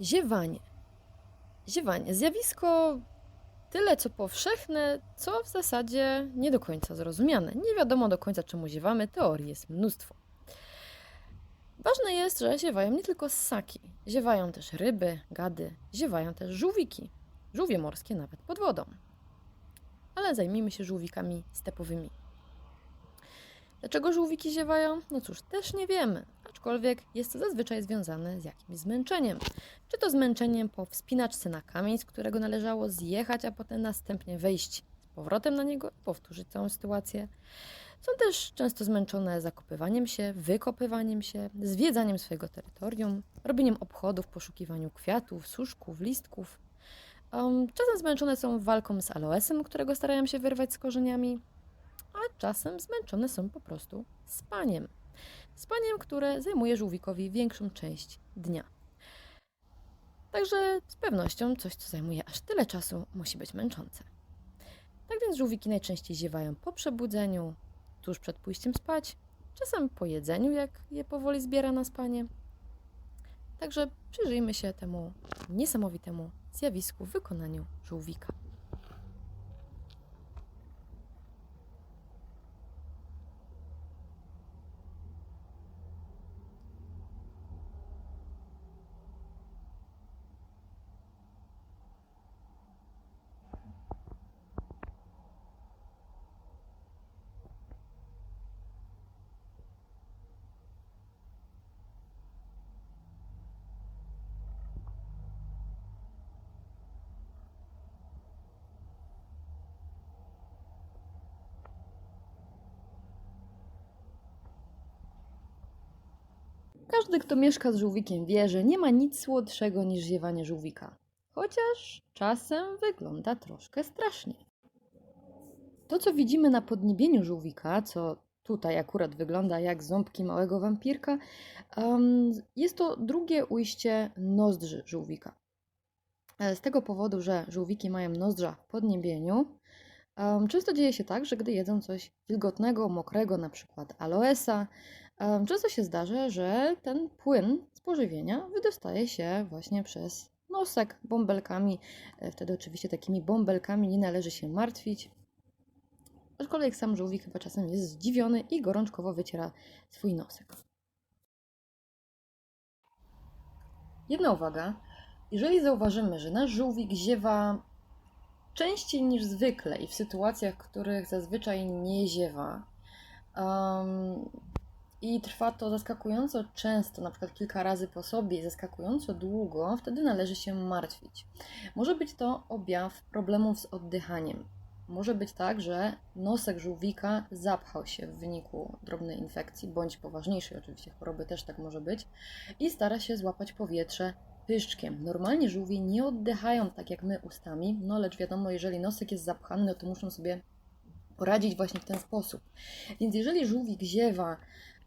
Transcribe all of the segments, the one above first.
Ziewanie. Ziewanie. Zjawisko tyle co powszechne, co w zasadzie nie do końca zrozumiane. Nie wiadomo do końca, czemu ziewamy, teorii jest mnóstwo. Ważne jest, że ziewają nie tylko ssaki. Ziewają też ryby, gady, ziewają też żółwiki. Żółwie morskie nawet pod wodą. Ale zajmijmy się żółwikami stepowymi. Dlaczego żółwiki ziewają? No cóż, też nie wiemy, aczkolwiek jest to zazwyczaj związane z jakimś zmęczeniem. Czy to zmęczeniem po wspinaczce na kamień, z którego należało zjechać, a potem następnie wejść z powrotem na niego i powtórzyć całą sytuację. Są też często zmęczone zakopywaniem się, wykopywaniem się, zwiedzaniem swojego terytorium, robieniem obchodów, poszukiwaniu kwiatów, suszków, listków. Um, czasem zmęczone są walką z aloesem, którego starają się wyrwać z korzeniami, a czasem zmęczone są po prostu spaniem. Spaniem, które zajmuje żółwikowi większą część dnia. Także z pewnością coś, co zajmuje aż tyle czasu, musi być męczące. Tak więc żółwiki najczęściej ziewają po przebudzeniu, tuż przed pójściem spać, czasem po jedzeniu, jak je powoli zbiera na spanie. Także przyjrzyjmy się temu niesamowitemu zjawisku w wykonaniu żółwika. Każdy, kto mieszka z żółwikiem, wie, że nie ma nic słodszego niż ziewanie żółwika. Chociaż czasem wygląda troszkę strasznie. To, co widzimy na podniebieniu żółwika, co tutaj akurat wygląda jak ząbki małego wampirka, jest to drugie ujście nozdrzy żółwika. E, Z tego powodu, że żółwiki mają nozdrza w podniebieniu, często dzieje się tak, że gdy jedzą coś wilgotnego, mokrego, na przykład aloesa, Często się zdarza, że ten płyn z pożywienia wydostaje się właśnie przez nosek bąbelkami. E, Wtedy oczywiście takimi bąbelkami nie należy się martwić. Aczkolwiek sam żółwik chyba czasem jest zdziwiony i gorączkowo wyciera swój nosek. Jedna uwaga. Jeżeli zauważymy, że nasz żółwik ziewa częściej niż zwykle i w sytuacjach, w których zazwyczaj nie ziewa, em, i trwa to zaskakująco często, na przykład kilka razy po sobie, zaskakująco długo, wtedy należy się martwić. Może być to objaw problemów z oddychaniem. Może być tak, że nosek żółwika zapchał się w wyniku drobnej infekcji, bądź poważniejszej oczywiście choroby też tak może być, i stara się złapać powietrze pyszczkiem. Normalnie żółwie nie oddychają tak jak my ustami, no lecz wiadomo, jeżeli nosek jest zapchany, no to muszą sobie poradzić właśnie w ten sposób. Więc jeżeli żółwik ziewa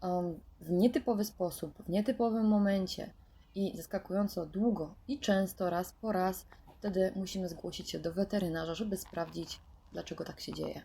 um, w nietypowy sposób, w nietypowym momencie i zaskakująco długo i często, raz po raz, wtedy musimy zgłosić się do weterynarza, żeby sprawdzić, dlaczego tak się dzieje.